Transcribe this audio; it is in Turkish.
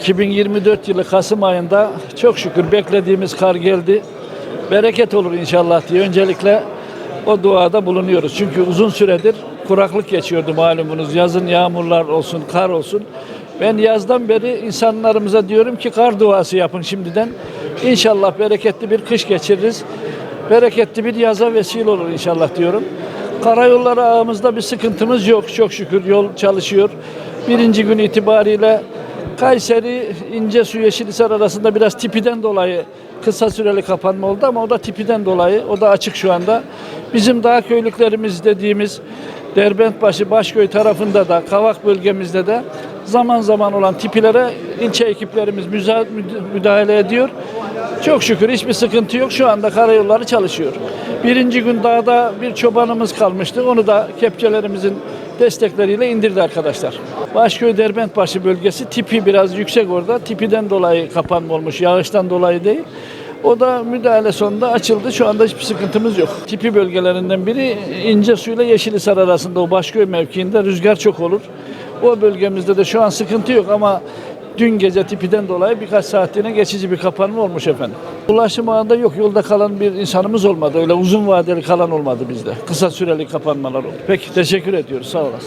2024 yılı Kasım ayında çok şükür beklediğimiz kar geldi. Bereket olur inşallah diye öncelikle o duada bulunuyoruz. Çünkü uzun süredir kuraklık geçiyordu malumunuz. Yazın yağmurlar olsun, kar olsun. Ben yazdan beri insanlarımıza diyorum ki kar duası yapın şimdiden. İnşallah bereketli bir kış geçiririz. Bereketli bir yaza vesile olur inşallah diyorum. Karayolları ağımızda bir sıkıntımız yok çok şükür yol çalışıyor. Birinci gün itibariyle Kayseri İncesu Yeşilisar arasında biraz tipiden dolayı kısa süreli kapanma oldu ama o da tipiden dolayı o da açık şu anda. Bizim dağ köylüklerimiz dediğimiz Derbentbaşı Başköy tarafında da Kavak bölgemizde de zaman zaman olan tipilere ilçe ekiplerimiz müdahale ediyor. Çok şükür hiçbir sıkıntı yok. Şu anda karayolları çalışıyor. Birinci gün dağda bir çobanımız kalmıştı. Onu da kepçelerimizin destekleriyle indirdi arkadaşlar. Başköy Derbentbaşı bölgesi tipi biraz yüksek orada. Tipiden dolayı kapanma olmuş. Yağıştan dolayı değil. O da müdahale sonunda açıldı. Şu anda hiçbir sıkıntımız yok. Tipi bölgelerinden biri ince suyla Yeşilisar arasında o Başköy mevkiinde rüzgar çok olur. O bölgemizde de şu an sıkıntı yok ama dün gece tipiden dolayı birkaç saatliğine geçici bir kapanma olmuş efendim. Ulaşım ağında yok. Yolda kalan bir insanımız olmadı. Öyle uzun vadeli kalan olmadı bizde. Kısa süreli kapanmalar oldu. Peki teşekkür ediyoruz. Sağ olasın.